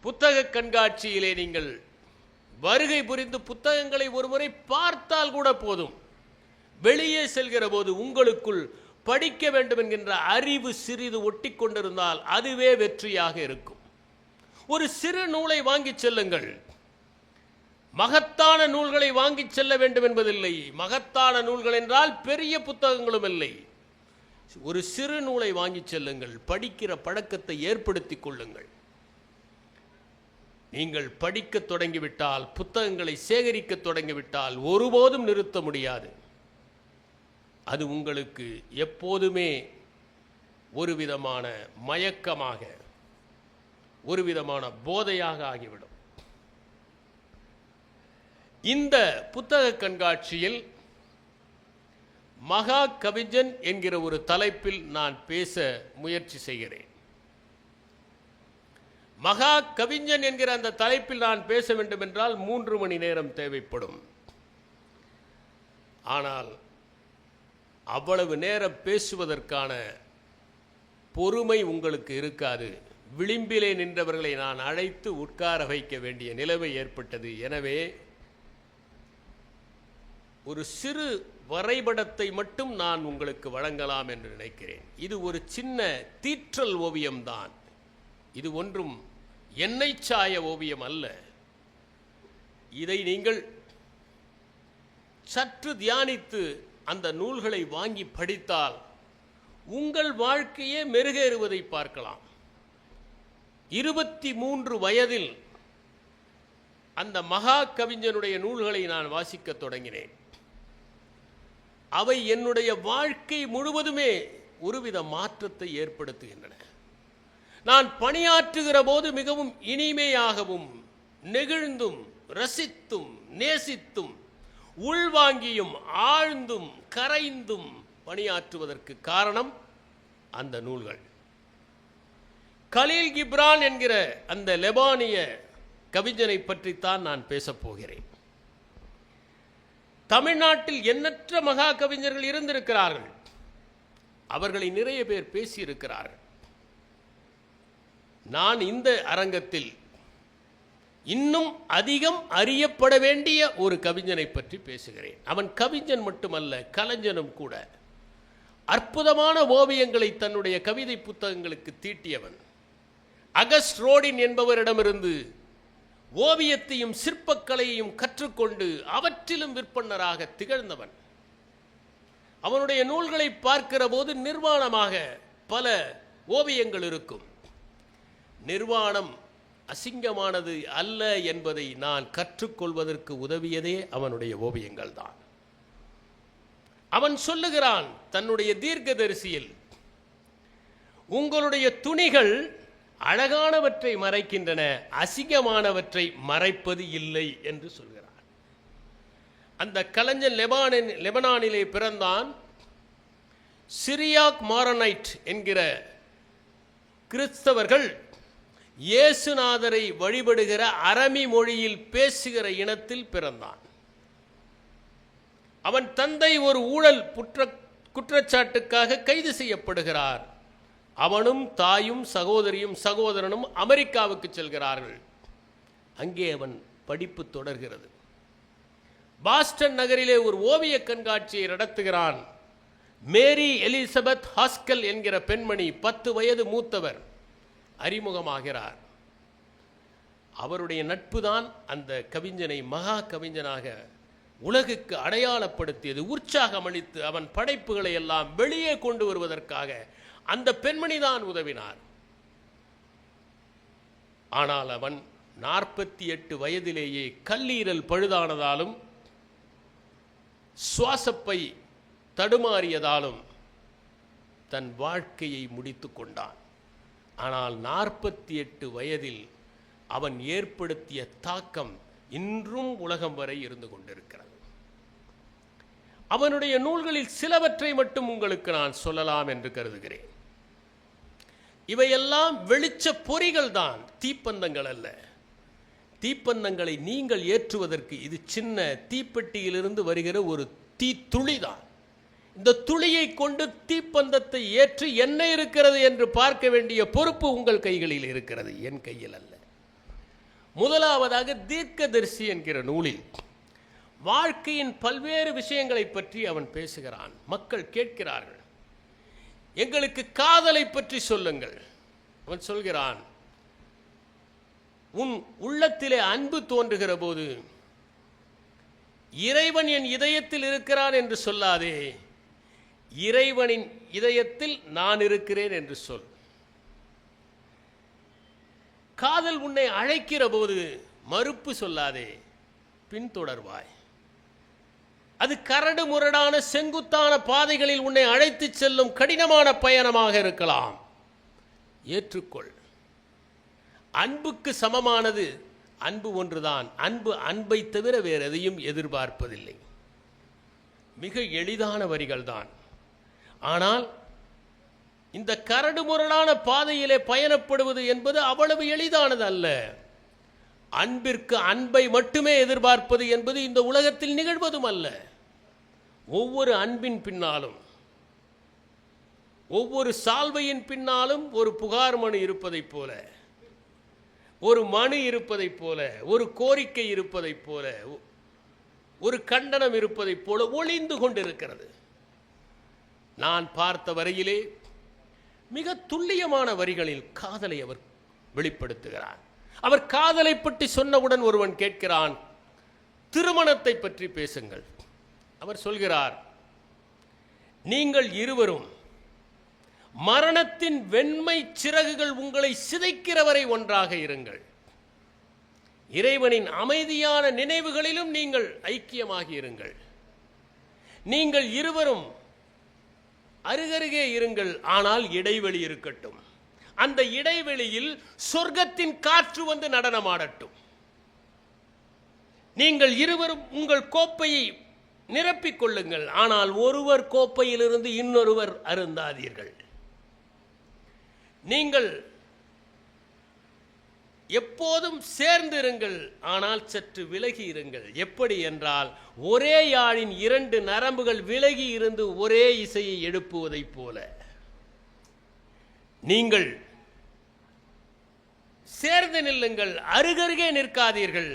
புத்தக கண்காட்சியிலே நீங்கள் வருகை புரிந்து புத்தகங்களை ஒருமுறை பார்த்தால் கூட போதும். வெளியே செல்கிற போது உங்களுக்குள் படிக்க வேண்டும் என்கின்ற அறிவு சிறிது ஒட்டி கொண்டிருந்தால் அதுவே வெற்றியாக இருக்கும். ஒரு சிறு நூலை வாங்கிச் செல்லுங்கள். மகத்தான நூல்களை வாங்கிச் செல்ல வேண்டும் என்பதில்லை. மகத்தான நூல்கள் என்றால் பெரிய புத்தகங்களும் இல்லை. ஒரு சிறு நூலை வாங்கிச் செல்லுங்கள். படிக்கிற பழக்கத்தை ஏற்படுத்திக் கொள்ளுங்கள். நீங்கள் படிக்க தொடங்கிவிட்டால் புத்தகங்களை சேகரிக்க தொடங்கிவிட்டால் ஒருபோதும் நிறுத்த முடியாது. அது உங்களுக்கு எப்போதுமே ஒரு விதமான மயக்கமாக ஒரு விதமான போதையாக ஆகிவிடும். இந்த புத்தக கண்காட்சியில் மகா கவிஞன் என்கிற ஒரு தலைப்பில் நான் பேச முயற்சி செய்கிறேன். மகா கவிஞன் என்கிற அந்த தலைப்பில் நான் பேச வேண்டும் என்றால் மூன்று மணி நேரம் தேவைப்படும். ஆனால் அவ்வளவு நேரம் பேசுவதற்கான பொறுமை உங்களுக்கு இருக்காது. விளிம்பிலே நின்றவர்களை நான் அழைத்து உட்கார வைக்க வேண்டிய நிலைமை ஏற்பட்டது. எனவே ஒரு சிறு வரைபடத்தை மட்டும் நான் உங்களுக்கு வழங்கலாம் என்று நினைக்கிறேன். இது ஒரு சின்ன தீற்றல் ஓவியம்தான். இது ஒன்றும் எண்ணெய் சாய ஓவியம் அல்ல. இதை நீங்கள் சற்று தியானித்து அந்த நூல்களை வாங்கி படித்தால் உங்கள் வாழ்க்கையே மெருகேறுவதை பார்க்கலாம். இருபத்தி மூன்று வயதில் அந்த மகா கவிஞனுடைய நூல்களை நான் வாசிக்கத் தொடங்கினேன். அவை என்னுடைய வாழ்க்கை முழுவதுமே ஒருவித மாற்றத்தை ஏற்படுத்துகின்றன. நான் பணியாற்றுகிற போது மிகவும் இனிமையாகவும் நெகிழ்ந்தும் ரசித்தும் நேசித்தும் உள்வாங்கியும் ஆழ்ந்தும் கரைந்தும் பணியாற்றுவதற்கு காரணம் அந்த நூல்கள். கலீல் கிப்ரான் என்கிற அந்த லெபானிய கவிஞனை பற்றித்தான் நான் பேசப் போகிறேன். தமிழ்நாட்டில் எண்ணற்ற மகா கவிஞர்கள் இருந்திருக்கிறார்கள். அவர்களை நிறைய பேர் பேசியிருக்கிறார்கள். நான் இந்த அரங்கத்தில் இன்னும் அதிகம் அறியப்பட வேண்டிய ஒரு கவிஞனை பற்றி பேசுகிறேன். அவன் கவிஞன் மட்டுமல்ல கலைஞனும் கூட. அற்புதமான ஓவியங்களை தன்னுடைய கவிதை புத்தகங்களுக்கு தீட்டியவன். அகஸ்ட் ரோடின் என்பவரிடமிருந்து ஓவியத்தையும் சிற்பக்கலையையும் கற்றுக்கொண்டு அவற்றிலும் விற்பன்னராக திகழ்ந்தவன். அவனுடைய நூல்களை பார்க்கிற போது நிர்வாணமாக பல ஓவியங்கள் இருக்கும். நிர்வாணம் அசிங்கமானது அல்ல என்பதை நான் கற்றுக்கொள்வதற்கு உதவியதே அவனுடைய ஓவியங்கள் தான். அவன் சொல்லுகிறான் தன்னுடைய தீர்க்கதரிசியில் உங்களுடைய துணிகள் அழகானவற்றை மறைக்கின்றன அசிங்கமானவற்றை மறைப்பது இல்லை என்று சொல்கிறார் அந்த கலைஞன் லெபானின் லெபனானிலே பிறந்தான். சிரியாக் மாரனைட் என்கிற கிறிஸ்தவர்கள் இயேசுநாதரை வழிபடுகிற அரமி மொழியில் பேசுகிற இனத்தில் பிறந்தான். அவன் தந்தை ஒரு ஊழல் குற்ற குற்றச்சாட்டுக்காக கைது செய்யப்படுகிறார். அவனும் தாயும் சகோதரியும் சகோதரனும் அமெரிக்காவுக்கு செல்கிறார்கள். அங்கே அவன் படிப்பு தொடர்கிறது. பாஸ்டன் நகரிலே ஒரு ஓவிய கண்காட்சியை நடத்துகிறான். மேரி எலிசபெத் ஹாஸ்கல் என்கிற பெண்மணி பத்து வயது மூத்தவர். அறிமுகமாகிறார். அவருடைய நட்புதான் அந்த கவிஞனை மகா கவிஞனாக உலகுக்கு அடையாளப்படுத்தியது. உற்சாகம் அளித்து அவன் படைப்புகளை எல்லாம் வெளியே கொண்டு வருவதற்காக அந்த பெண்மணி தான் உதவினார். ஆனால் அவன் நாற்பத்தி எட்டு வயதிலேயே கல்லீரல் பழுதானதாலும் சுவாசப்பை தடுமாறியதாலும் தன் வாழ்க்கையை முடித்து கொண்டான். ஆனால் நாற்பத்தி எட்டு வயதில் அவன் ஏற்படுத்திய தாக்கம் இன்றும் உலகம் வரை இருந்து கொண்டிருக்கிறது. அவனுடைய நூல்களில் சிலவற்றை மட்டும் உங்களுக்கு நான் சொல்லலாம் என்று கருதுகிறேன். இவையெல்லாம் வெளிச்ச பொறிகள் தான் தீப்பந்தங்கள் அல்ல. தீப்பந்தங்களை நீங்கள் ஏற்றுவதற்கு இது சின்ன தீப்பெட்டியிலிருந்து வருகிற ஒரு தீத்துளி தான். இந்த துளியை கொண்டு தீப்பந்தத்தை ஏற்றி என்ன இருக்கிறது என்று பார்க்க வேண்டிய பொறுப்பு உங்கள் கைகளில் இருக்கிறது. என் கையில் அல்ல. முதலாவதாக தீர்க்கதரிசி என்கிற நூலில் வாழ்க்கையின் பல்வேறு விஷயங்களை பற்றி அவன் பேசுகிறான். மக்கள் கேட்கிறார்கள். எங்களுக்கு காதலை பற்றி சொல்லுங்கள். அவன் சொல்கிறான் உன் உள்ளத்திலே அன்பு தோன்றுகிற போது இறைவன் என் இதயத்தில் இருக்கிறான் என்று சொல்லாதே. இறைவனின் இதயத்தில் நான் இருக்கிறேன் என்று சொல். காதல் உன்னை அழைக்கிற போது மறுப்பு சொல்லாதே பின்தொடர்வாய். அது கரடு முரடான செங்குத்தான பாதைகளில் உன்னை அழைத்துச் செல்லும் கடினமான பயணமாக இருக்கலாம். ஏற்றுக்கொள். அன்புக்கு சமமானது அன்பு ஒன்றுதான். அன்பு அன்பை தவிர வேறு எதையும் எதிர்பார்ப்பதில்லை. மிக எளிதான வரிகள்தான். ஆனால் இந்த கரடுமுரடான பாதையிலே பயணப்படுவது என்பது அவ்வளவு எளிதானது அல்ல அன்பிற்கு அன்பை மட்டுமே எதிர்பார்ப்பது என்பது இந்த உலகத்தில் நிகழ்வதும் அல்ல ஒவ்வொரு அன்பின் பின்னாலும் ஒவ்வொரு சால்வையின் பின்னாலும் ஒரு புகார் மனு இருப்பதைப் போல ஒரு மனு இருப்பதைப் போல ஒரு கோரிக்கை இருப்பதைப் போல ஒரு கண்டனம் இருப்பதைப் போல ஒளிந்து கொண்டிருக்கிறது. நான் பார்த்த வரையிலே மிக துல்லியமான வரிகளில் காதலை அவர் வெளிப்படுத்துகிறார். அவர் காதலை பற்றி சொன்னவுடன் ஒருவன் கேட்கிறான் திருமணத்தை பற்றி பேசுங்கள். அவர் சொல்கிறார் நீங்கள் இருவரும் மரணத்தின் வெண்மை சிறகுகள் உங்களை சிதைக்கிற வரை ஒன்றாக இருங்கள். இறைவனின் அமைதியான நினைவுகளிலும் நீங்கள் ஐக்கியமாகி இருங்கள். நீங்கள் இருவரும் அருகருகே இருங்கள் ஆனால் இடைவெளி இருக்கட்டும். அந்த இடைவெளியில் சொர்க்கத்தின் காற்று வந்து நடனமாடட்டும். நீங்கள் இருவரும் உங்கள் கோப்பையை நிரப்பிக் கொள்ளுங்கள் ஆனால் ஒருவர் கோப்பையிலிருந்து இன்னொருவர் அருந்தாதீர்கள். நீங்கள் எப்போதும் சேர்ந்திருங்கள் ஆனால் சற்று விலகி இருங்கள் எப்படி என்றால் ஒரே யாழின் இரண்டு நரம்புகள் விலகி இருந்து ஒரே இசையை எழுப்புவதைப் போல. நீங்கள் சேர்ந்து நில்லுங்கள் அருகருகே நிற்காதீர்கள்.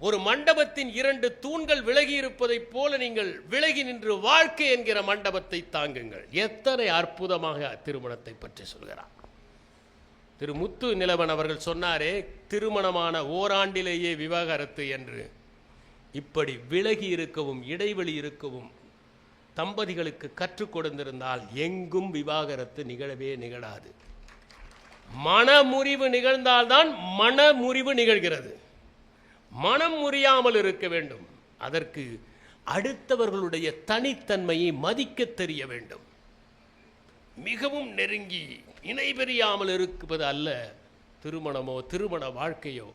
ஒரு மண்டபத்தின் இரண்டு தூண்கள் விலகி இருப்பதைப் போல நீங்கள் விலகி நின்று வாழ்க்கை என்கிற மண்டபத்தை தாங்குங்கள். எத்தனை அற்புதமாக திருமணத்தை பற்றி சொல்கிறார் திரு முத்து நிலவன் அவர்கள் சொன்னாரே திருமணமான ஓராண்டிலேயே விவாகரத்து என்று. இப்படி விலகி இருக்கவும் இடைவெளி இருக்கவும் தம்பதிகளுக்கு கற்றுக் கொடுத்திருந்தால் எங்கும் விவாகரத்து நிகழவே நிகழாது. மனமுறிவு நிகழ்ந்தால்தான் மனமுறிவு நிகழ்கிறது. மனம் முறியாமல் இருக்க வேண்டும். அதற்கு அடுத்தவர்களுடைய தனித்தன்மையை மதிக்க தெரிய வேண்டும். மிகவும் நெருங்கி இணை பெரியாமல் இருப்பது அல்ல திருமணமோ திருமண வாழ்க்கையோ.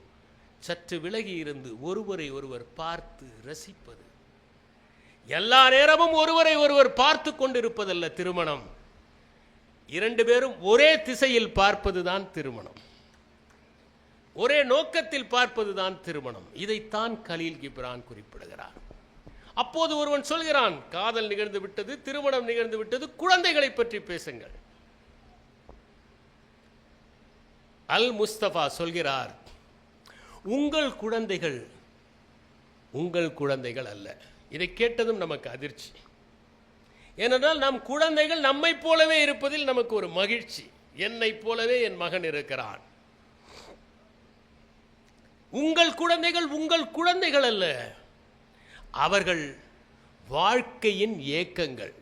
சற்று விலகி இருந்து ஒருவரை ஒருவர் பார்த்து ரசிப்பது. எல்லா நேரமும் ஒருவரை ஒருவர் பார்த்து கொண்டிருப்பதல்ல திருமணம். இரண்டு பேரும் ஒரே திசையில் பார்ப்பதுதான் திருமணம். ஒரே நோக்கத்தில் பார்ப்பதுதான் திருமணம். இதைத்தான் கலீல் கிப்ரான் குறிப்பிடுகிறார். அப்போது ஒருவன் சொல்கிறான் காதல் நிகழ்ந்து விட்டது திருமணம் நிகழ்ந்து விட்டது குழந்தைகளை பற்றி பேசுங்கள். அல் முஸ்தபா சொல்கிறார் உங்கள் குழந்தைகள் உங்கள் குழந்தைகள் அல்ல. இதை கேட்டதும் நமக்கு அதிர்ச்சி. ஏனென்றால் நம் குழந்தைகள் நம்மைப் போலவே இருப்பதில் நமக்கு ஒரு மகிழ்ச்சி. என்னைப் போலவே என் மகன் இருக்கிறான். உங்கள் குழந்தைகள் உங்கள் குழந்தைகள் அல்ல. அவர்கள் வாழ்க்கையின் ஏக்கங்கள்.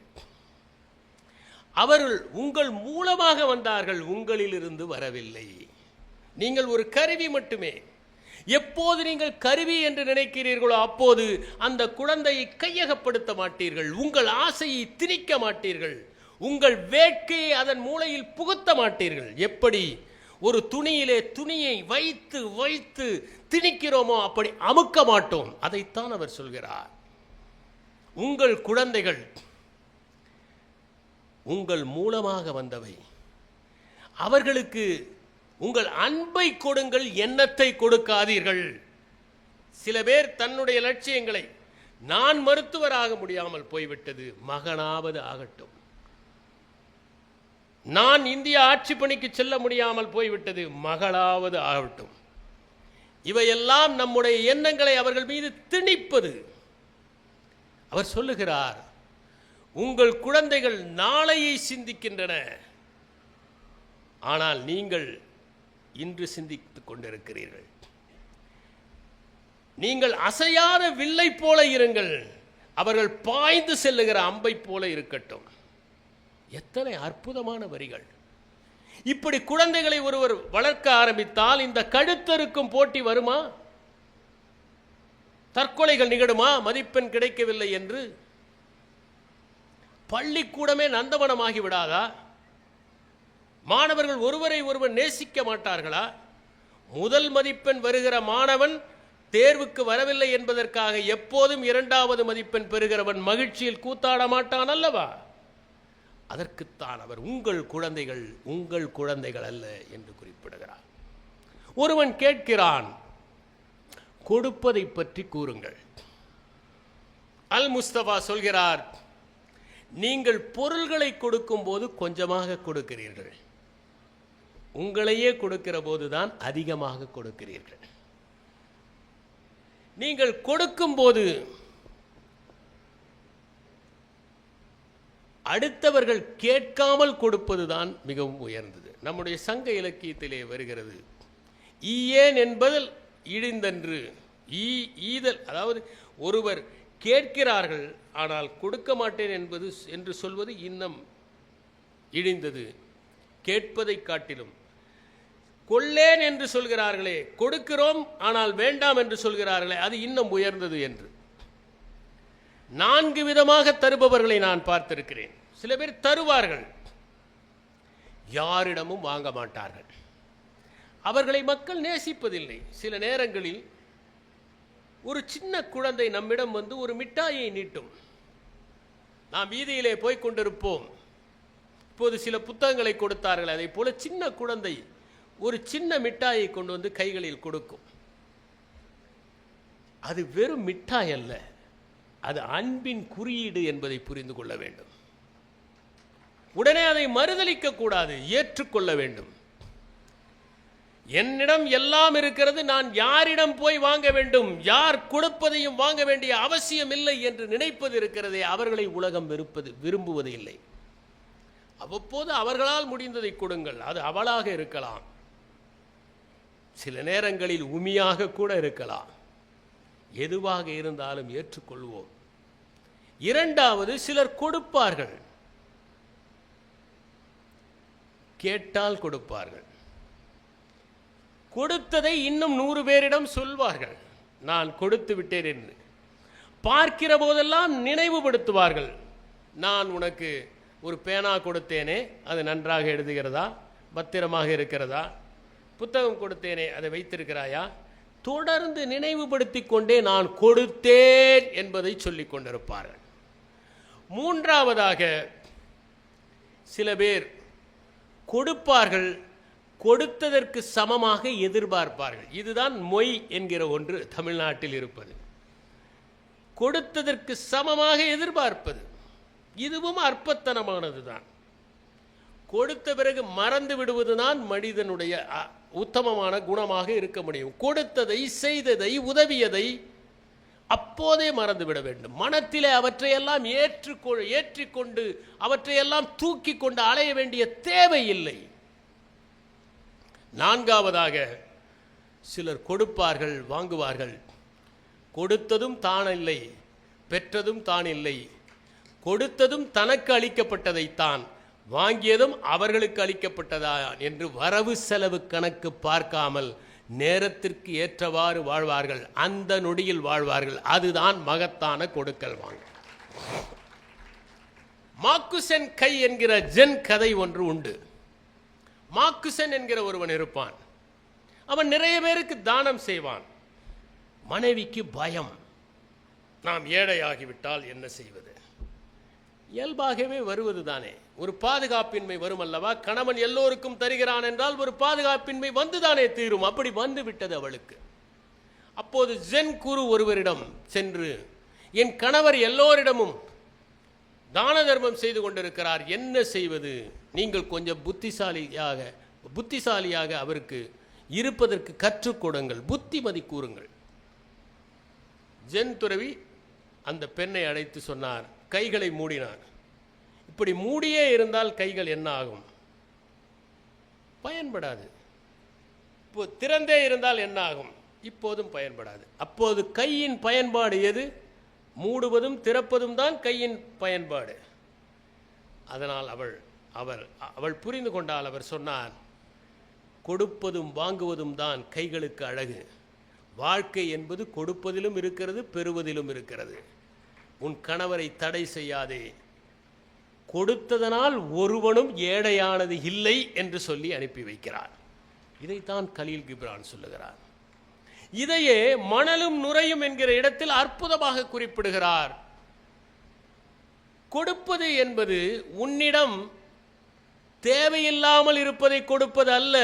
அவர்கள் உங்கள் மூலமாக வந்தார்கள் உங்களிலிருந்து வரவில்லை. நீங்கள் ஒரு கருவி மட்டுமே. எப்போது நீங்கள் கருவி என்று நினைக்கிறீர்களோ அப்போது அந்த குழந்தையை கையகப்படுத்த மாட்டீர்கள். உங்கள் ஆசையை திணிக்க மாட்டீர்கள். உங்கள் வேட்கையை அதன் மூளையில் புகுத்த மாட்டீர்கள். எப்படி? ஒரு துணியிலே துணியை வைத்து வைத்து திணிக்கிறோமோ அப்படி அமுக்க மாட்டோம். அதைத்தான் அவர் சொல்கிறார். உங்கள் குழந்தைகள் உங்கள் மூலமாக வந்தவை. அவர்களுக்கு உங்கள் அன்பை கொடுங்கள் எண்ணத்தை கொடுக்காதீர்கள். சில பேர் தன்னுடைய லட்சியங்களை நான் மருத்துவராக முடியாமல் போய்விட்டது மகனாவது ஆகட்டும். நான் இந்திய ஆட்சி பணிக்கு செல்ல முடியாமல் போய்விட்டது மகளாவது ஆகட்டும். இவையெல்லாம் நம்முடைய எண்ணங்களை அவர்கள் மீது திணிப்பது. அவர் சொல்லுகிறார் உங்கள் குழந்தைகள் நாளையை சிந்திக்கின்றன. ஆனால் நீங்கள் இன்று சிந்தித்துக் கொண்டிருக்கிறீர்கள். நீங்கள் அசையாத வில்லை போல இருங்கள். அவர்கள் பாய்ந்து செல்லுகிற அம்பை போல இருக்கட்டும். எத்தனை அற்புதமான வரிகள். இப்படி குழந்தைகளை ஒருவர் வளர்க்க ஆரம்பித்தால் இந்த கழுத்தருக்கும் போட்டி வருமா? தற்கொலைகள் நிகழுமா? மதிப்பெண் கிடைக்கவில்லை என்று. பள்ளிக்கூடமே நந்தவனமாகி விடாதா? மாணவர்கள் ஒருவரை ஒருவர் நேசிக்க மாட்டார்களா? முதல் மதிப்பெண் வருகிற மாணவன் தேர்வுக்கு வரவில்லை என்பதற்காக எப்போதும் இரண்டாவது மதிப்பெண் பெறுகிறவன் மகிழ்ச்சியில் கூத்தாட மாட்டான் அல்லவா? அதற்குத்தான் அவர் உங்கள் குழந்தைகள் உங்கள் குழந்தைகள் அல்ல என்று குறிப்பிடுகிறார். ஒருவன் கேட்கிறான் கொடுப்பதை பற்றி கூறுங்கள். அல் முஸ்தபா சொல்கிறார் நீங்கள் பொருள்களை கொடுக்கும்போது கொஞ்சமாக கொடுக்கிறீர்கள். உங்களையே கொடுக்கிற போதுதான் அதிகமாக கொடுக்கிறீர்கள். நீங்கள் கொடுக்கும்போது அடுத்தவர்கள் கேட்காமல் கொடுப்பதுதான் மிகவும் உயர்ந்தது. நம்முடைய சங்க இலக்கியத்திலே வருகிறது ஈயேன் என்பதில் இழிந்தன்று ஈ ஈதல் அதாவது ஒருவர் கேட்கிறார்கள் ஆனால் கொடுக்க மாட்டேன் என்பது என்று சொல்வது இன்னும் இழிந்தது. கேட்பதை காட்டிலும் கொள்ளேன் என்று சொல்கிறார்களே கொடுக்கிறோம் ஆனால் வேண்டாம் என்று சொல்கிறார்களே அது இன்னும் உயர்ந்தது என்று. நான்கு விதமாக தருபவர்களை நான் பார்த்திருக்கிறேன். சில பேர் தருவார்கள் யாரிடமும் வாங்க மாட்டார்கள். அவர்களை மக்கள் நேசிப்பதில்லை. சில நேரங்களில் ஒரு சின்ன குழந்தை நம்மிடம் வந்து ஒரு மிட்டாயை நீட்டும். நாம் வீதியிலே போய் கொண்டிருப்போம். இப்போது சில புத்தகங்களை கொடுத்தார்கள். அதை போல சின்ன குழந்தை ஒரு சின்ன மிட்டாயை கொண்டு வந்து கைகளில் கொடுக்கும். அது வெறும் மிட்டாய் அல்ல அது அன்பின் குறியீடு என்பதை புரிந்து கொள்ள வேண்டும். உடனே அதை மறுதளிக்க கூடாது ஏற்றுக்கொள்ள வேண்டும். என்னிடம் எல்லாம் இருக்கிறது நான் யாரிடம் போய் வாங்க வேண்டும் யார் கொடுப்பதையும் வாங்க வேண்டிய அவசியம் இல்லை என்று நினைப்பது இருக்கிறதே அவர்களை உலகம் வெறுப்பது விரும்புவது இல்லை. அவ்வப்போது அவர்களால் முடிந்ததை கொடுங்கள் அது அவளாக இருக்கலாம். சில நேரங்களில் உமியாக கூட இருக்கலாம். எதுவாக இருந்தாலும் ஏற்றுக்கொள்வோம். இரண்டாவது சிலர் கொடுப்பார்கள். கேட்டால் கொடுப்பார்கள். கொடுத்ததை இன்னும் நூறு பேரிடம் சொல்வார்கள். நான் கொடுத்து விட்டேன் என்று. பார்க்கிற போதெல்லாம் நினைவுபடுத்துவார்கள். நான் உனக்கு ஒரு பேனா கொடுத்தேனே அது நன்றாக எழுதுகிறதா? பத்திரமாக இருக்கிறதா? புத்தகம் கொடுத்தேனே அதை வைத்திருக்கிறாயா? தொடர்ந்து நினைவுபடுத்தி கொண்டே நான் கொடுத்தேன் என்பதை சொல்லிக் கொண்டிருப்பார்கள். மூன்றாவதாக சில பேர் கொடுப்பார்கள் கொடுத்ததற்கு சமமாக எதிர்பார்ப்பார்கள். இதுதான் மொய் என்கிற ஒன்று தமிழ்நாட்டில் இருப்பது. கொடுத்ததற்கு சமமாக எதிர்பார்ப்பது. இதுவும் அற்பத்தனமானது தான் கொடுத்த பிறகு மறந்து விடுவதுதான் மனிதனுடைய உத்தமமான குணமாக இருக்க முடியும். கொடுத்ததை செய்ததை உதவியதை அப்போதே மறந்துவிட வேண்டும். மனத்திலே அவற்றையெல்லாம் ஏற்றுக்கொ ஏற்றிக்கொண்டு அவற்றையெல்லாம் தூக்கி கொண்டு அலைய வேண்டிய தேவை இல்லை. நான்காவதாக சிலர் கொடுப்பார்கள் வாங்குவார்கள். கொடுத்ததும் தான் இல்லை பெற்றதும் தான் இல்லை. கொடுத்ததும் தனக்கு அளிக்கப்பட்டதைத்தான். வாங்கியதும் அவர்களுக்கு அளிக்கப்பட்டதா என்று வரவு செலவு கணக்கு பார்க்காமல் நேரத்திற்கு ஏற்றவாறு வாழ்வார்கள். அந்த நொடியில் வாழ்வார்கள். அதுதான் மகத்தான கொடுக்கல் வாங்க மாக்குசென் கை என்கிற ஜென் கதை ஒன்று உண்டு. மாக்குசன் என்கிற ஒருவன் இருப்பான். அவன் நிறைய பேருக்கு தானம் செய்வான். மனைவிக்கு பயம். நாம் ஏழையாகிவிட்டால் என்ன செய்வது? இயல்பாகவே வருவது தானே ஒரு பாதுகாப்பின்மை வரும் அல்லவா கணவன் எல்லோருக்கும் தருகிறான் என்றால் ஒரு பாதுகாப்பின்மை வந்துதானே தீரும்? அப்படி வந்து விட்டது அவளுக்கு. அப்போது ஜென் குரு ஒருவரிடம் சென்று என் கணவர் எல்லோரிடமும் தான தர்மம் செய்து கொண்டிருக்கிறார். என்ன செய்வது? நீங்கள் கொஞ்சம் புத்திசாலியாக புத்திசாலியாக அவருக்கு இருப்பதற்கு கற்றுக் கொடுங்கள். புத்திமதி கூறுங்கள். ஜென் துறவி அந்த பெண்ணை அழைத்து சொன்னார் கைகளை மூடினான். இப்படி மூடியே இருந்தால் கைகள் என்ன ஆகும்? பயன்படாது. இப்போ திறந்தே இருந்தால் என்ன ஆகும்? இப்போதும் பயன்படாது. அப்போது கையின் பயன்பாடு எது? மூடுவதும் திறப்பதும் தான் கையின் பயன்பாடு. அதனால் அவள் அவர் அவள் புரிந்து கொண்டால் அவர் சொன்னார் கொடுப்பதும் வாங்குவதும் தான் கைகளுக்கு அழகு. வாழ்க்கை என்பது கொடுப்பதிலும் இருக்கிறது பெறுவதிலும் இருக்கிறது. உன் கணவரை தடை செய்யாதே. கொடுத்ததனால் ஒருவனும் ஏழையானது இல்லை என்று சொல்லி அனுப்பி வைக்கிறார். இதைத்தான் கலீல் கிப்ரான் சொல்லுகிறார். இதையே மணலும் நுரையும் என்கிற இடத்தில் அற்புதமாக குறிப்பிடுகிறார். கொடுப்பது என்பது உன்னிடம் தேவையில்லாமல் இருப்பதை கொடுப்பது அல்ல.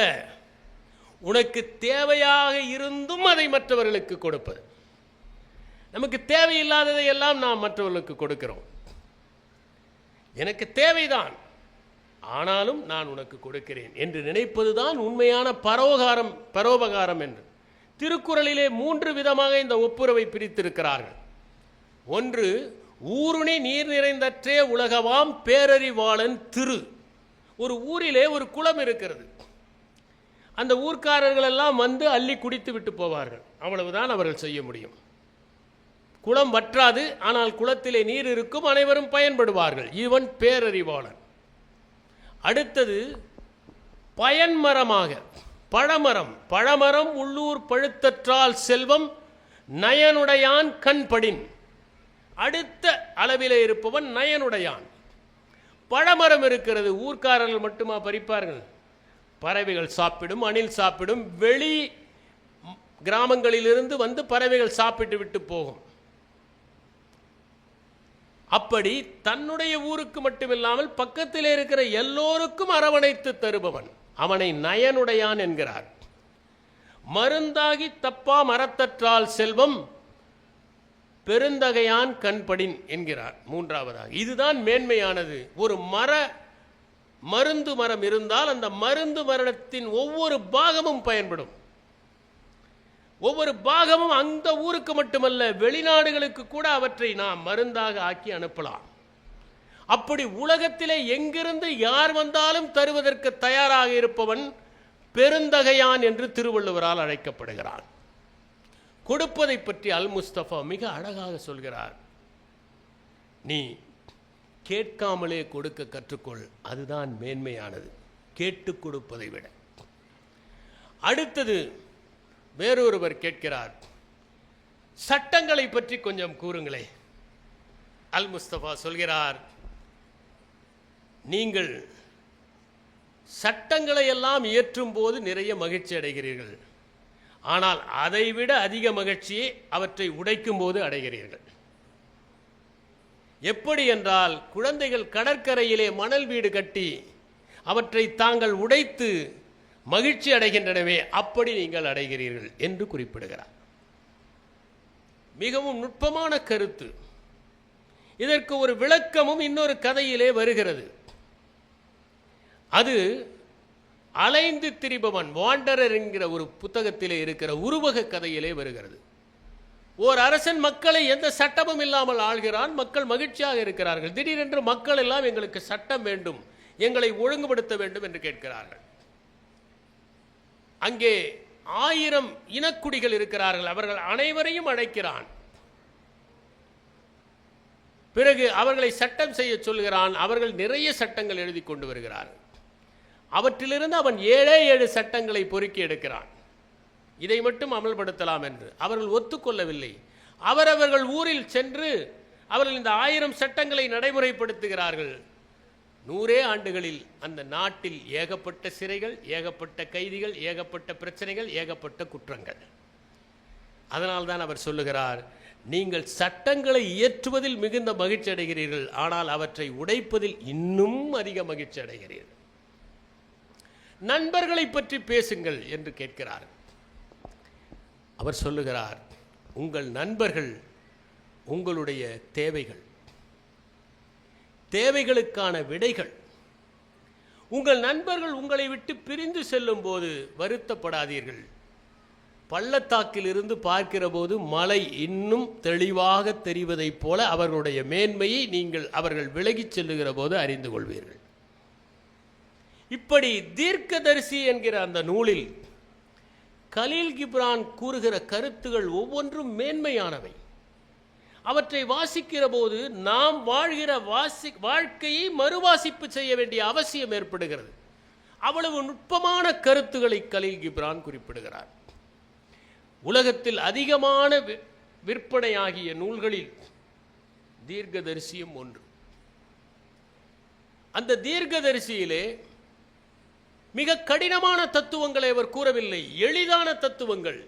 உனக்கு தேவையாக இருந்தும் அதை மற்றவர்களுக்கு கொடுப்பது. நமக்கு தேவையில்லாததை எல்லாம் நாம் மற்றவர்களுக்கு கொடுக்கிறோம். எனக்கு தேவைதான். ஆனாலும் நான் உனக்கு கொடுக்கிறேன் என்று நினைப்பதுதான் உண்மையான பரோகாரம் பரோபகாரம் என்று. திருக்குறளிலே மூன்று விதமாக இந்த ஒப்புரவை பிரித்திருக்கிறார்கள். ஒன்று ஊருணி நீர் நிறைந்தற்றே உலகவாம் பேரறிவாளன் திரு. ஒரு ஊரிலே ஒரு குளம் இருக்கிறது. அந்த ஊர்க்காரர்கள் எல்லாம் வந்து அள்ளி குடித்து விட்டு போவார்கள். அவ்வளவுதான் அவர்கள் செய்ய முடியும். குளம் வற்றாது ஆனால் குளத்திலே நீர் இருக்கும் அனைவரும் பயன்படுவார்கள். இவன் பேரறிவாளன். அடுத்தது பயன்மரமாக பழமரம். பழமரம் உள்ளூர் பழுத்தற்றால் செல்வம் நயனுடையான் கண்படின். அடுத்த அளவிலே இருப்பவன் நயனுடையான். பழமரம் இருக்கிறது ஊர்க்காரர்கள் மட்டுமா பறிப்பார்கள்? பறவைகள் சாப்பிடும் அணில் சாப்பிடும் வெளி கிராமங்களிலிருந்து வந்து பறவைகள் சாப்பிட்டு விட்டு போகும். அப்படி தன்னுடைய ஊருக்கு மட்டுமில்லாமல் பக்கத்தில் இருக்கிற எல்லோருக்கும் அரவணைத்து தருபவன். அவனை நயனுடையான் என்கிறார். மருந்தாகி தப்பா மரத்தற்றால் செல்வம் பெருந்தகையான் கண்படின் என்கிறார் மூன்றாவதாக. இதுதான் மேன்மையானது. ஒரு மர மருந்து மரம் இருந்தால் அந்த மருந்து மரணத்தின் ஒவ்வொரு பாகமும் பயன்படும். ஒவ்வொரு பாகமும் அந்த ஊருக்கு மட்டுமல்ல வெளிநாடுகளுக்கு கூட அவற்றை நாம் மருந்தாக ஆக்கி அனுப்பலாம். அப்படி உலகத்திலே எங்கிருந்து யார் வந்தாலும் தருவதற்கு தயாராக இருப்பவன் பெருந்தகையான் என்று திருவள்ளுவரால் அழைக்கப்படுகிறான். கொடுப்பதை பற்றி அல் முஸ்தபா மிக அழகாக சொல்கிறார். நீ கேட்காமலே கொடுக்க கற்றுக்கொள் அதுதான் மேன்மையானது. கேட்டு கொடுப்பதை விட. அடுத்தது வேறொருவர் கேட்கிறார். சட்டங்களை பற்றி கொஞ்சம் கூறுங்களே. அல் முஸ்தபா சொல்கிறார் நீங்கள் சட்டங்களை எல்லாம் இயற்றும் போது நிறைய மகிழ்ச்சி அடைகிறீர்கள். ஆனால் அதைவிட அதிக மகிழ்ச்சியை அவற்றை உடைக்கும் போது அடைகிறீர்கள். எப்படி என்றால் குழந்தைகள் கடற்கரையிலே மணல் வீடு கட்டி அவற்றை தாங்கள் உடைத்து மகிழ்ச்சி அடைகின்றனவே அப்படி நீங்கள் அடைகிறீர்கள் என்று குறிப்பிடுகிறார். மிகவும் நுட்பமான கருத்து. இதற்கு ஒரு விளக்கமும் இன்னொரு கதையிலே வருகிறது. அது அலைந்து திரிபவன் வாண்டரர் என்கிற ஒரு புத்தகத்திலே இருக்கிற உருவக கதையிலே வருகிறது. ஓர் அரசன் மக்களை எந்த சட்டமும் இல்லாமல் ஆள்கிறான் மக்கள் மகிழ்ச்சியாக இருக்கிறார்கள். திடீரென்று மக்கள் எல்லாம் எங்களுக்கு சட்டம் வேண்டும் எங்களை ஒழுங்குபடுத்த வேண்டும் என்று கேட்கிறார்கள். அங்கே ஆயிரம் இனக்குடிகள் இருக்கிறார்கள். அவர்கள் அனைவரையும் அழைக்கிறான். பிறகு அவர்களை சட்டம் செய்ய சொல்கிறான் அவர்கள் நிறைய சட்டங்கள் எழுதி கொண்டு வருகிறார்கள். அவற்றிலிருந்து அவன் ஏழே ஏழு சட்டங்களை பொறுக்கி எடுக்கிறான். இதை மட்டும் அமல்படுத்தலாம் என்று. அவர்கள் ஒத்துக்கொள்ளவில்லை. அவரவர்கள் ஊரில் சென்று அவர்கள் இந்த ஆயிரம் சட்டங்களை நடைமுறைப்படுத்துகிறார்கள். நூறே ஆண்டுகளில் அந்த நாட்டில் ஏகப்பட்ட சிறைகள் ஏகப்பட்ட கைதிகள் ஏகப்பட்ட பிரச்சனைகள் ஏகப்பட்ட குற்றங்கள். அதனால்தான் அவர் சொல்லுகிறார் நீங்கள் சட்டங்களை இயற்றுவதில் மிகுந்த மகிழ்ச்சி அடைகிறீர்கள் ஆனால் அவற்றை உடைப்பதில் இன்னும் அதிக மகிழ்ச்சி அடைகிறீர்கள். நண்பர்களை பற்றி பேசுங்கள் என்று கேட்கிறார். அவர் சொல்லுகிறார் உங்கள் நண்பர்கள் உங்களுடைய தேவைகள் தேவைகளுக்கான விடைகள். உங்கள் நண்பர்கள் உங்களை விட்டு பிரிந்து செல்லும் போது வருத்தப்படாதீர்கள். பள்ளத்தாக்கில் இருந்து பார்க்கிற போது மலை இன்னும் தெளிவாக தெரிவதைப் போல அவர்களுடைய மேன்மையை நீங்கள் அவர்கள் விலகிச் செல்லுகிற போது அறிந்து கொள்வீர்கள். இப்படி தீர்க்கதரிசி என்கிற அந்த நூலில் கலீல் கிப்ரான் கூறுகிற கருத்துகள் ஒவ்வொன்றும் மேன்மையானவை. அவற்றை வாசிக்கிற போது நாம் வாழ்கிற வாசி வாழ்க்கையை மறுவாசிப்பு செய்ய வேண்டிய அவசியம் ஏற்படுகிறது. அவ்வளவு நுட்பமான கருத்துக்களை கலீல் கிப்ரான் குறிப்பிடுகிறார். உலகத்தில் அதிகமான விற்பனையாகிய நூல்களில் தீர்க்கதரிசியும் ஒன்று. அந்த தீர்க்கதரிசியிலே மிக கடினமான தத்துவங்களை அவர் கூறவில்லை. எளிதான தத்துவங்கள்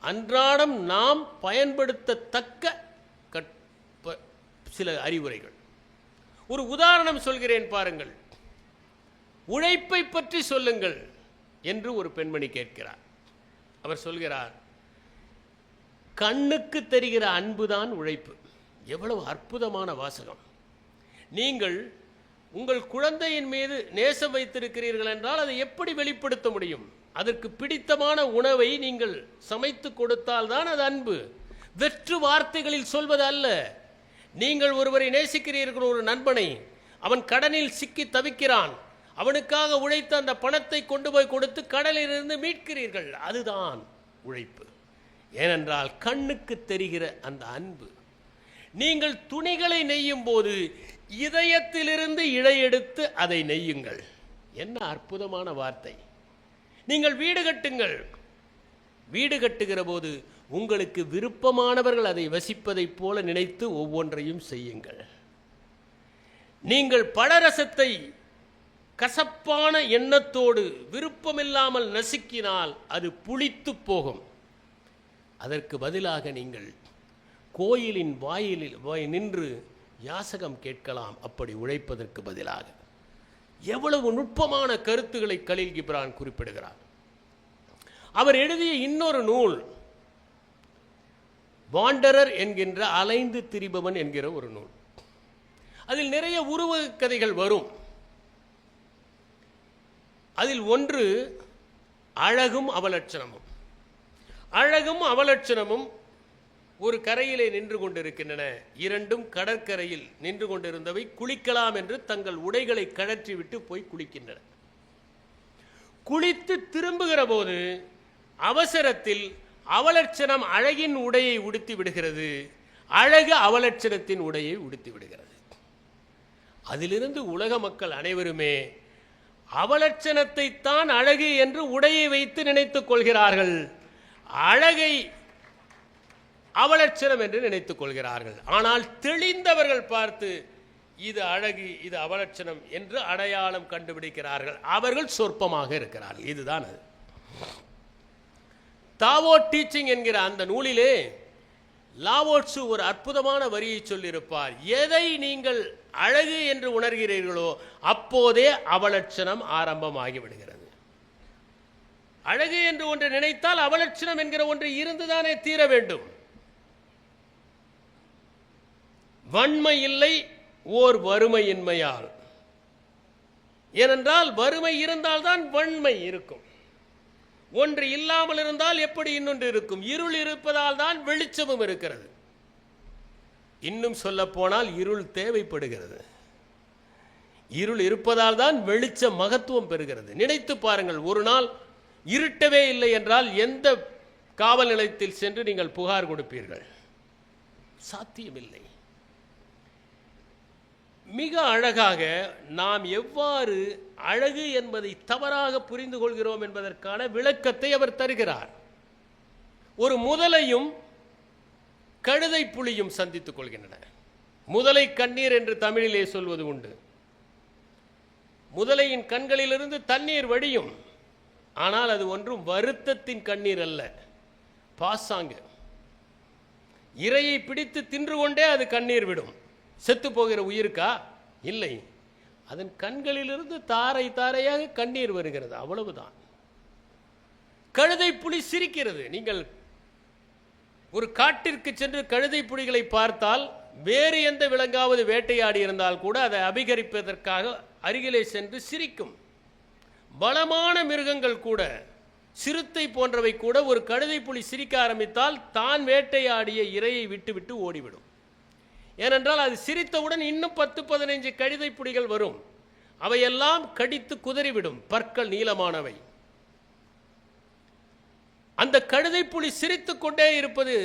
அன்றாடம் நாம் பயன்படுத்தத்தக்க கற்ப- சில அறிவுரைகள். ஒரு உதாரணம் சொல்கிறேன் பாருங்கள். உழைப்பை பற்றி சொல்லுங்கள் என்று ஒரு பெண்மணி கேட்கிறார். அவர் சொல்கிறார் கண்ணுக்கு தெரிகிற அன்புதான் உழைப்பு. எவ்வளவு அற்புதமான வாசகம். நீங்கள் உங்கள் குழந்தையின் மீது நேசம் வைத்திருக்கிறீர்கள் என்றால் அதை எப்படி வெளிப்படுத்த முடியும்? அதற்கு பிடித்தமான உணவை நீங்கள் சமைத்து கொடுத்தால்தான் அது அன்பு. வெற்று வார்த்தைகளில் சொல்வது அல்ல. நீங்கள் ஒருவரை நேசிக்கிறீர்கள் ஒரு நண்பனை. அவன் கடனில் சிக்கி தவிக்கிறான். அவனுக்காக உழைத்த அந்த பணத்தை கொண்டு போய் கொடுத்து கடலிலிருந்து மீட்கிறீர்கள். அதுதான் உழைப்பு. ஏனென்றால் கண்ணுக்கு தெரிகிற அந்த அன்பு. நீங்கள் துணிகளை நெய்யும் போது இதயத்திலிருந்து இழையெடுத்து அதை நெய்யுங்கள். என்ன அற்புதமான வார்த்தை. நீங்கள் வீடு கட்டுங்கள். வீடு கட்டுகிற போது உங்களுக்கு விருப்பமானவர்கள் அதை வசிப்பதைப் போல நினைத்து ஒவ்வொன்றையும் செய்யுங்கள். நீங்கள் பழரசத்தை கசப்பான எண்ணத்தோடு விருப்பமில்லாமல் நசுக்கினால் அது புளித்து போகும். அதற்கு பதிலாக நீங்கள் கோயிலின் வாயிலில் வாய் நின்று யாசகம் கேட்கலாம். அப்படி உழைப்பதற்கு பதிலாக. எவ்வளவு நுட்பமான கருத்துக்களை கலீல் கிப்ரான் குறிப்பிடுகிறார். அவர் எழுதிய இன்னொரு நூல் வாண்டரர் என்கின்ற அலைந்து திரிபவன் என்கிற ஒரு நூல். அதில் நிறைய உருவ கதைகள் வரும். அதில் ஒன்று அழகும் அவலட்சணமும் அழகும் அவலட்சணமும் ஒரு கரையிலே நின்று கொண்டிருக்கின்றன. இரண்டும் கடற்கரையில் நின்று கொண்டிருந்தவை குளிக்கலாம் என்று தங்கள் உடைகளை கழற்றிவிட்டு போய் குளிக்கின்றன. குளித்து திரும்புகிற போது அவசரத்தில் அவலட்சணம் அழகின் உடையை உடுத்தி விடுகிறது. அழகு அவலட்சணத்தின் உடையை உடுத்தி விடுகிறது. அதிலிருந்து உலக மக்கள் அனைவருமே அவலட்சணத்தை தான் அழகு என்று உடையை வைத்து நினைத்துக் கொள்கிறார்கள். அழகை அவலட்சணம் என்று நினைத்துக் கொள்கிறார்கள். ஆனால் தெளிந்தவர்கள் பார்த்து இது அழகு இது அவலட்சணம் என்று அடையாளம் கண்டுபிடிக்கிறார்கள். அவர்கள் சொற்பமாக இருக்கிறார்கள். இதுதான் அது. தாவோ டீச்சிங் என்கிற அந்த நூலிலே லாவோட்சு ஒரு அற்புதமான வரியை சொல்லியிருப்பார். எதை நீங்கள் அழகு என்று உணர்கிறீர்களோ அப்போதே அவலட்சணம் ஆரம்பமாகிவிடுகிறது அழகு என்று ஒன்று நினைத்தால் அவலட்சணம் என்கிற ஒன்று இருந்துதானே தீர வேண்டும். வன்மை இல்லை ஓர் வறுமையின்மையால். ஏனென்றால் வறுமை இருந்தால்தான் வன்மை இருக்கும். ஒன்று இல்லாமல் இருந்தால் எப்படி இன்னொன்று இருக்கும்? இருள் இருப்பதால் தான் வெளிச்சமும் இருக்கிறது. இன்னும் சொல்ல போனால் இருள் தேவைப்படுகிறது. இருள் இருப்பதால் தான் வெளிச்ச மகத்துவம் பெறுகிறது. நினைத்து பாருங்கள் ஒரு நாள் இருட்டவே இல்லை என்றால் எந்த காவல் நிலையத்தில் சென்று நீங்கள் புகார் கொடுப்பீர்கள்? சாத்தியமில்லை. மிக அழகாக நாம் எவ்வாறு அழகு என்பதை தவறாக புரிந்து கொள்கிறோம் என்பதற்கான விளக்கத்தை அவர் தருகிறார். ஒரு முதலையும் கழுதை புலியும் சந்தித்துக் கொள்கின்றன. முதலை கண்ணீர் என்று தமிழிலே சொல்வது உண்டு. முதலையின் கண்களிலிருந்து தண்ணீர் வடியும். ஆனால் அது ஒன்றும் வருத்தத்தின் கண்ணீர் அல்ல. பாசாங்கு. இரையை பிடித்து தின்று கொண்டே அது கண்ணீர் விடும். செத்து போகிற உயிருக்கா? இல்லை. அதன் கண்களிலிருந்து தாரை தாரையாக கண்ணீர் வருகிறது. அவ்வளவுதான். கழுதை புலி சிரிக்கிறது. நீங்கள் ஒரு காட்டிற்கு சென்று கழுதை புலிகளை பார்த்தால் வேறு எந்த விலங்காவது வேட்டையாடி இருந்தால் கூட அதை அபிகரிப்பதற்காக அருகிலே சென்று சிரிக்கும். பலமான மிருகங்கள் கூட சிறுத்தை போன்றவை கூட ஒரு கழுதை புலி சிரிக்க ஆரம்பித்தால் தான் வேட்டையாடிய இரையை விட்டுவிட்டு ஓடிவிடும். ஏனென்றால் அது சிரித்தவுடன் இன்னும் பத்து பதினைஞ்சு கழுதை புலிகள் வரும். அவையெல்லாம் கடித்து குதறிவிடும் பற்கள் நீளமானவை. அந்த கழுதை புலி சிரித்து கொண்டே இருப்பது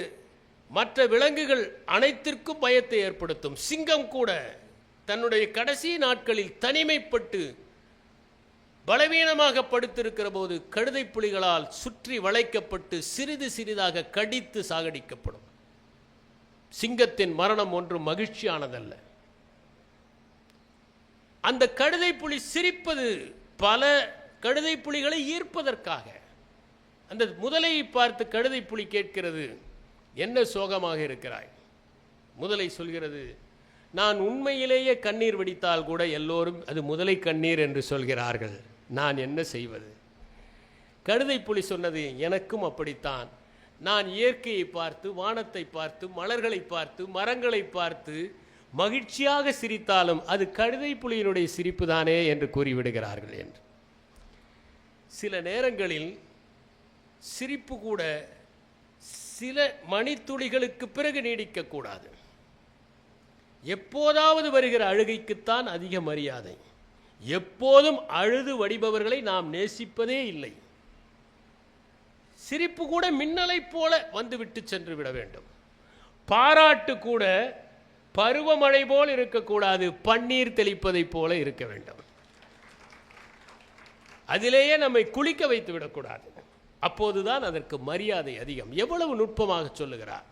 மற்ற விலங்குகள் அனைத்திற்கும் பயத்தை ஏற்படுத்தும். சிங்கம் கூட தன்னுடைய கடைசி நாட்களில் தனிமைப்பட்டு பலவீனமாக படுத்திருக்கிற போது கழுதை புலிகளால் சுற்றி வளைக்கப்பட்டு சிறிது சிறிதாக கடித்து சாகடிக்கப்படும். சிங்கத்தின் மரணம் ஒன்று மகிழ்ச்சியானதல்ல. அந்த கழுதை புலி சிரிப்பது பல கழுதை புலிகளை ஈர்ப்பதற்காக. அந்த முதலையை பார்த்து கழுதை புலி கேட்கிறது என்ன சோகமாக இருக்கிறாய்? முதலை சொல்கிறது நான் உண்மையிலேயே கண்ணீர் வடித்தால் கூட எல்லோரும் அது முதலை கண்ணீர் என்று சொல்கிறார்கள். நான் என்ன செய்வது? கழுதை புலி சொன்னது எனக்கும் அப்படித்தான். நான் இயற்கையை பார்த்து வானத்தை பார்த்து மலர்களை பார்த்து மரங்களை பார்த்து மகிழ்ச்சியாக சிரித்தாலும் அது கழுதை புலியினுடைய சிரிப்பு தானே என்று கூறிவிடுகிறார்கள் என்று. சில நேரங்களில் சிரிப்பு கூட சில மணித்துளிகளுக்கு பிறகு நீடிக்கக்கூடாது எப்போதாவது வருகிற அழுகைக்குத்தான் அதிக மரியாதை. எப்போதும் அழுது வடிபவர்களை நாம் நேசிப்பதே இல்லை. சிரிப்பு கூட மின்னலைப் போல வந்துவிட்டு சென்று விட வேண்டும். பாராட்டு கூட பருவமழை போல் இருக்கக்கூடாது பன்னீர் தெளிப்பதைப் போல இருக்க வேண்டும். அதிலேயே நம்மை குளிக்க வைத்து விடக்கூடாது. அப்போதுதான் அதற்கு மரியாதை அதிகம். எவ்வளவு நுட்பமாக சொல்லுகிறார்?